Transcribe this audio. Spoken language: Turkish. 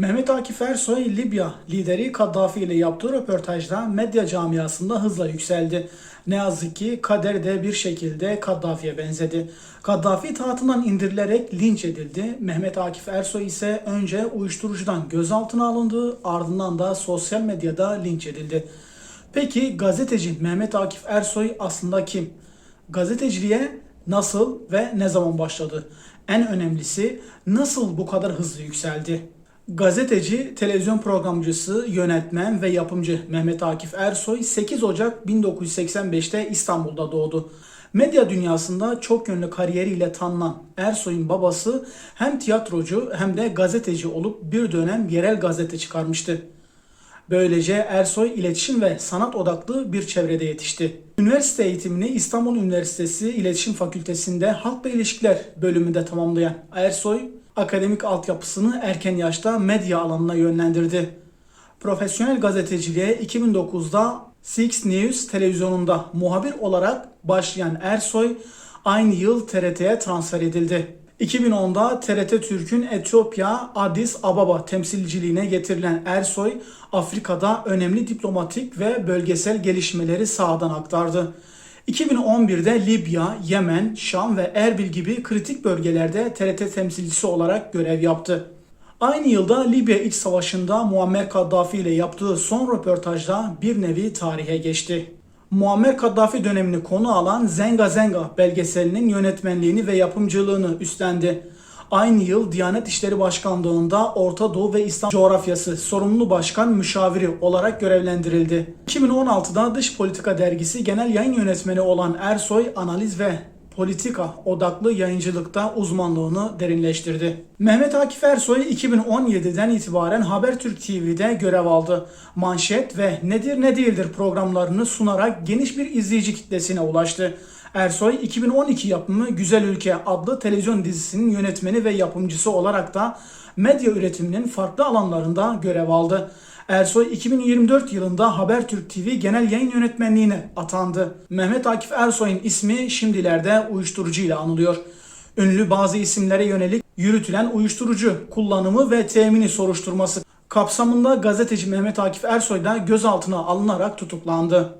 Mehmet Akif Ersoy, Libya lideri Kaddafi ile yaptığı röportajda medya camiasında hızla yükseldi. Ne yazık ki kader de bir şekilde Kaddafi'ye benzedi. Kaddafi tahtından indirilerek linç edildi. Mehmet Akif Ersoy ise önce uyuşturucudan gözaltına alındı, ardından da sosyal medyada linç edildi. Peki gazeteci Mehmet Akif Ersoy aslında kim? Gazeteciliğe nasıl ve ne zaman başladı? En önemlisi nasıl bu kadar hızlı yükseldi? Gazeteci, televizyon programcısı, yönetmen ve yapımcı Mehmet Akif Ersoy 8 Ocak 1985'te İstanbul'da doğdu. Medya dünyasında çok yönlü kariyeriyle tanınan Ersoy'un babası hem tiyatrocu hem de gazeteci olup bir dönem yerel gazete çıkarmıştı. Böylece Ersoy iletişim ve sanat odaklı bir çevrede yetişti. Üniversite eğitimini İstanbul Üniversitesi İletişim Fakültesi'nde Halkla İlişkiler bölümünde tamamlayan Ersoy, akademik altyapısını erken yaşta medya alanına yönlendirdi. Profesyonel gazeteciliğe 2009'da Six News televizyonunda muhabir olarak başlayan Ersoy aynı yıl TRT'ye transfer edildi. 2010'da TRT Türk'ün Etiyopya Addis Ababa temsilciliğine getirilen Ersoy, Afrika'da önemli diplomatik ve bölgesel gelişmeleri sahadan aktardı. 2011'de Libya, Yemen, Şam ve Erbil gibi kritik bölgelerde TRT temsilcisi olarak görev yaptı. Aynı yılda Libya İç Savaşı'nda Muammer Kaddafi ile yaptığı son röportajda bir nevi tarihe geçti. Muammer Kaddafi dönemini konu alan Zenga Zenga belgeselinin yönetmenliğini ve yapımcılığını üstlendi. Aynı yıl Diyanet İşleri Başkanlığı'nda Orta Doğu ve İslam coğrafyası sorumlu başkan müşaviri olarak görevlendirildi. 2016'da Dış Politika Dergisi genel yayın yönetmeni olan Ersoy analiz ve politika odaklı yayıncılıkta uzmanlığını derinleştirdi. Mehmet Akif Ersoy 2017'den itibaren Habertürk TV'de görev aldı. Manşet ve Nedir Ne Değildir programlarını sunarak geniş bir izleyici kitlesine ulaştı. Ersoy 2012 yapımı Güzel Ülke adlı televizyon dizisinin yönetmeni ve yapımcısı olarak da medya üretiminin farklı alanlarında görev aldı. Ersoy 2024 yılında Habertürk TV Genel Yayın Yönetmenliğine atandı. Mehmet Akif Ersoy'un ismi şimdilerde uyuşturucu ile anılıyor. Ünlü bazı isimlere yönelik yürütülen uyuşturucu kullanımı ve temini soruşturması kapsamında gazeteci Mehmet Akif Ersoy da gözaltına alınarak tutuklandı.